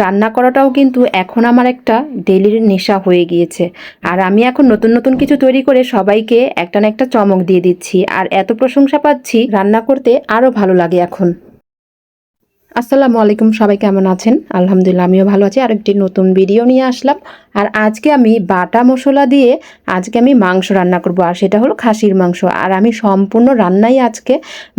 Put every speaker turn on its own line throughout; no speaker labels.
রান্না করাটাও কিন্তু এখন আমার একটা ডেলির নেশা হয়ে গিয়েছে। আর আমি এখন নতুন নতুন কিছু তৈরি করে সবাইকে একটা না একটা চমক দিয়ে দিচ্ছি। আর এত প্রশংসা পাচ্ছি রান্না করতে আরও ভালো লাগে এখন। আসসালামু আলাইকুম, সবাই কেমন আছেন? আলহামদুলিল্লাহ, আমিও ভালো আছি। আর একটি নতুন ভিডিও নিয়ে আসলাম। আর আজকে আমি বাটা মশলা দিয়ে আজকে আমি মাংস রান্না করব। আর সেটা হলো খাসির মাংস। আর আমি সম্পূর্ণ রান্নাই আজকে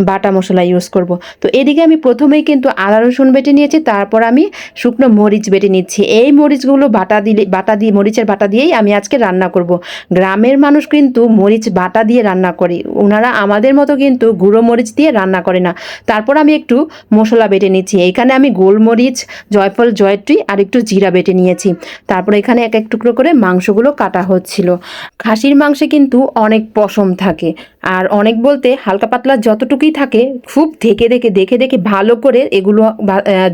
বাটা মশলা ইউজ করব। তো এদিকে আমি প্রথমেই কিন্তু আদা, রসুন বেটে নিয়েছি। তারপর আমি শুকনো মরিচ বেটে নিচ্ছি। এই মরিচগুলো বাটা দিলে, বাটা দিয়ে, মরিচের বাটা দিয়েই আমি আজকে রান্না করব। গ্রামের মানুষ কিন্তু মরিচ বাটা দিয়ে রান্না করে। ওনারা আমাদের মতো কিন্তু গুঁড়ো মরিচ দিয়ে রান্না করে না। তারপর আমি একটু মশলা বেটে নিচ্ছি। এখানে আমি গোলমরিচ, জয়ফল, জয়ত্রী আর একটু জিরা বেটে নিয়েছি। তারপর এখানে এক এক টুকরো করে মাংসগুলো কাটা হচ্ছিল। খাসির মাংসে কিন্তু অনেক পশম থাকে আর অনেক বলতে হালকা পাতলা যতটুকুই থাকে খুব দেখে দেখে দেখে দেখে ভালো করে এগুলো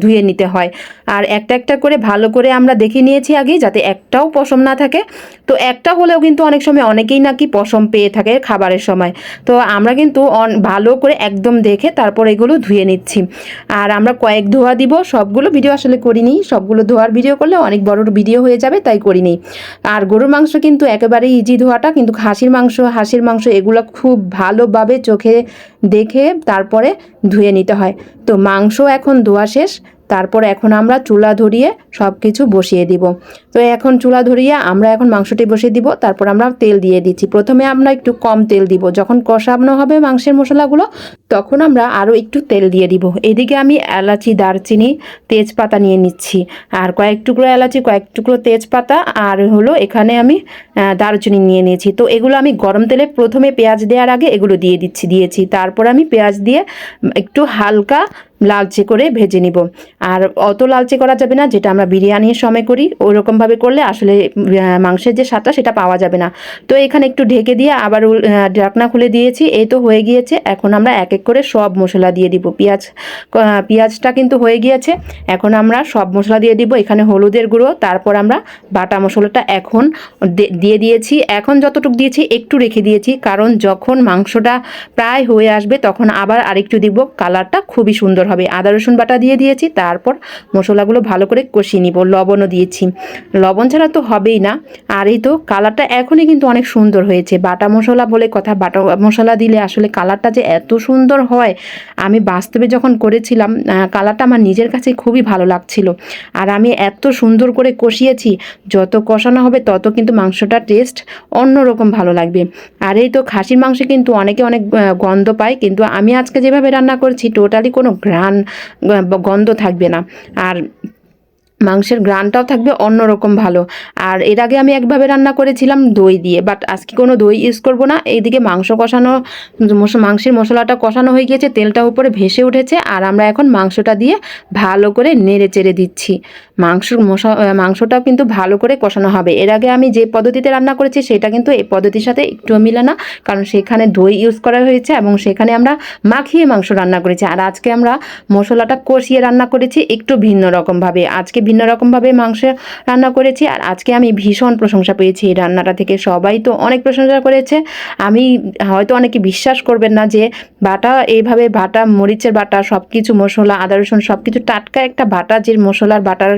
ধুয়ে নিতে হয়। আর একটা একটা করে ভালো করে আমরা দেখে নিয়েছি আগে যাতে একটাও পশম না থাকে। তো একটা হলেও কিন্তু অনেক সময় অনেকেই নাকি পশম পেয়ে থাকে খাবারের সময়। তো আমরা কিন্তু ভালো করে একদম দেখে তারপর এগুলো ধুয়ে নিচ্ছি। আর আমরা কয়েক ধোয়া দিব, সবগুলো ভিডিও আসলে করিনি। সবগুলো ধোয়ার ভিডিও করলে অনেক বড় ভিডিও হয়ে যাবে, তাই করিনি। আর গরুর মাংস কিন্তু একেবারে ইজি ধোয়াটা, কিন্তু খাসির মাংস, হাসির মাংস এগুলো খুব ভালোভাবে চোখে দেখে তারপরে ধুয়ে নিতে হয়। তো মাংস এখন ধোয়া শেষ তারপর এখন আমরা চুলা ধরিয়ে সব কিছু বসিয়ে দিব। তো এখন চুলা ধরিয়ে আমরা এখন মাংসটি বসিয়ে দিব, তারপর আমরা তেল দিয়ে দিচ্ছি। প্রথমে আমরা একটু কম তেল দিব, যখন কষানো হবে মাংসের মশলাগুলো, তখন আমরা আরও একটু তেল দিয়ে দিব। এদিকে আমি এলাচি, দারচিনি, তেজপাতা নিয়ে নিচ্ছি। আর কয়েক টুকরো এলাচি, কয়েক টুকরো তেজপাতা, আর হলো এখানে আমি দারচিনি নিয়ে নিয়েছি। তো এগুলো আমি গরম তেলে প্রথমে পেঁয়াজ দেওয়ার আগে এগুলো দিয়ে দিচ্ছি, দিয়েছি। তারপর আমি পেঁয়াজ দিয়ে একটু হালকা লালচে করে ভেজে নিব। আর অত লালচে করা যাবে না, যেটা আমরা বিরিয়ানির সময় করি, ওরকমভাবে করলে আসলে মাংসের যে স্বাদটা সেটা পাওয়া যাবে না। তো এখানে একটু ঢেকে দিয়ে আবার ঢাকনা খুলে দিয়েছি, এই তো হয়ে গিয়েছে। এখন আমরা এক এক করে সব মশলা দিয়ে দিব। পেঁয়াজ পেঁয়াজটা কিন্তু হয়ে গিয়েছে। এখন আমরা সব মশলা দিয়ে দিব, এখানে হলুদের গুঁড়ো, তারপর আমরা বাটা মশলাটা এখন দিয়ে দিয়েছি। এখন যতটুকু দিয়েছি, একটু রেখে দিয়েছি, কারণ যখন মাংসটা প্রায় হয়ে আসবে, তখন আবার আরেকটু দিব। কালারটা খুবই সুন্দর হবে। আদা, রসুন বাটা দিয়ে দিয়েছি, তারপর মশলাগুলো ভালো করে কষিয়ে নিব। লবণও দিয়েছি। লবণ ছাড়া তো হবেই না। আর এই তো কালারটা এখনই কিন্তু অনেক সুন্দর হয়েছে। বাটা মশলা বলে কথা, বাটা মশলা দিলে আসলে কালারটা যে এত সুন্দর হয়, আমি বাস্তবে যখন করেছিলাম কালারটা আমার নিজের কাছে খুবই ভালো লাগছিল। আর আমি এত সুন্দর করে কষিয়েছি, যত কষানো হবে তত কিন্তু মাংসটা টেস্ট অন্যরকম ভালো লাগবে। আর এই তো খাসির মাংসে কিন্তু অনেকে অনেক গন্ধ পায়, কিন্তু আমি আজকে যেভাবে রান্না করছি, টোটালি কোনো ঘ্রাণ গন্ধ থাকবে না। আর মাংসের গ্রানটাও থাকবে অন্যরকম ভালো। আর এর আগে আমি একভাবে রান্না করেছিলাম দই দিয়ে বাট আজকে কোনো দই ইউজ করব না। এইদিকে মাংস কষানো মাংসের মশলাটা কষানো হয়ে গিয়েছে, তেলটা উপরে ভেসে উঠেছে, আর আমরা এখন মাংসটা দিয়ে ভালো করে নেড়ে চেড়ে দিচ্ছি। মাংসর মশা মাংসটাও কিন্তু ভালো করে কষানো হবে। এর আগে আমি যে পদ্ধতিতে রান্না করেছি, সেটা কিন্তু এই পদ্ধতির সাথে একটুও মিলে না, কারণ সেখানে দই ইউজ করা হয়েছে এবং সেখানে আমরা মাখিয়ে মাংস রান্না করেছি। আর আজকে আমরা মশলাটা কষিয়ে রান্না করেছি একটু ভিন্ন রকমভাবে আজকে ভিন্ন রকমভাবে মাংস রান্না করেছি। আর আজকে আমি ভীষণ প্রশংসা পেয়েছি এই রান্নাটা থেকে। সবাই তো অনেক প্রশংসা করেছে। আমি হয়তো অনেকে বিশ্বাস করবেন না যে বাটা, এইভাবে বাটা, মরিচের বাটা সব কিছু মশলা, আদা, রসুন সব কিছু টাটকা একটা বাটা, যে মশলার বাটার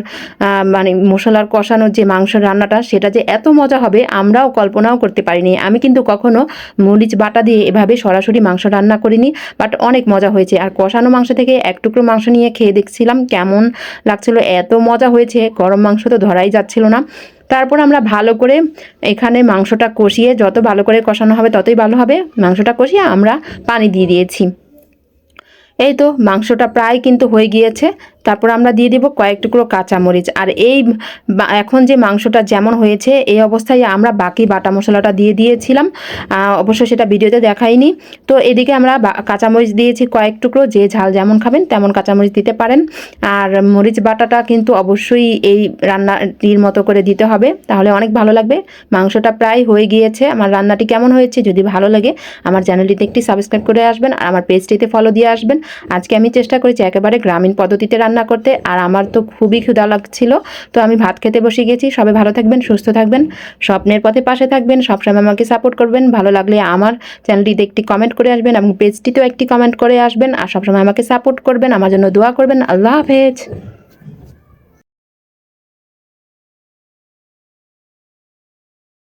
মানে মশলার কষানোর যে মাংস রান্নাটা, সেটা যে এত মজা হবে, আমরাও কল্পনাও করতে পারিনি। আমি কিন্তু কখনো মরিচ বাটা দিয়ে এভাবে সরাসরি মাংস রান্না করিনি, বাট অনেক মজা হয়েছে। আর কষানো মাংস থেকে এক টুকরো মাংস নিয়ে খেয়ে দেখছিলাম কেমন লাগছিল, এত মজা হয়েছে, গরম মাংস তো ধরাই যাচ্ছিল না। তারপর আমরা ভালো করে এখানে মাংসটা কষিয়ে যত ভালো করে কষানো হবে ততই ভালো হবে। মাংসটা কষিয়ে আমরা পানি দিয়ে দিয়েছি। এই তো মাংসটা প্রায় কিন্তু হয়ে গিয়েছে। তারপর আমরা দিয়ে দিব কয়েক টুকরো কাঁচামরিচ। আর এই এখন যে মাংসটা যেমন হয়েছে, এই অবস্থায় আমরা বাকি বাটা মশলাটা দিয়ে দিয়েছিলাম। অবশ্য সেটা ভিডিওতে দেখাইনি। তো এদিকে আমরা কাঁচামরিচ দিয়েছি কয়েক টুকরো, যে ঝাল যেমন খাবেন তেমন কাঁচামরিচ দিতে পারেন। আর মরিচ বাটাটা কিন্তু অবশ্যই এই রান্নাটির মতো করে দিতে হবে। তাহলে অনেক ভালো লাগবে। মাংসটা প্রায় হয়ে গিয়েছে। আমার রান্নাটি কেমন হয়েছে যদি ভালো লাগে, আমার চ্যানেলটিতে একটি সাবস্ক্রাইব করে আসবেন। আর আমার পেজটিতে ফলো দিয়ে আসবেন। আজকে আমি চেষ্টা করেছি একেবারে গ্রামীণ পদ্ধতিতে রান্না করতে আর আমার তো খুবই ক্ষুধা লাগছিল। তো আমি ভাত খেতে বসে গেছি। সবাই ভালো থাকবেন, সুস্থ থাকবেন, স্বপ্নের পথে পাশে থাকবেন, সবসময় আমাকে সাপোর্ট করবেন। ভালো লাগলে আমার চ্যানেলটিতে একটি কমেন্ট করে আসবেন এবং পেজটিতেও একটি কমেন্ট করে আসবেন। আর সবসময় আমাকে সাপোর্ট করবেন, আমার জন্য দোয়া করবেন। আল্লাহ হাফেজ।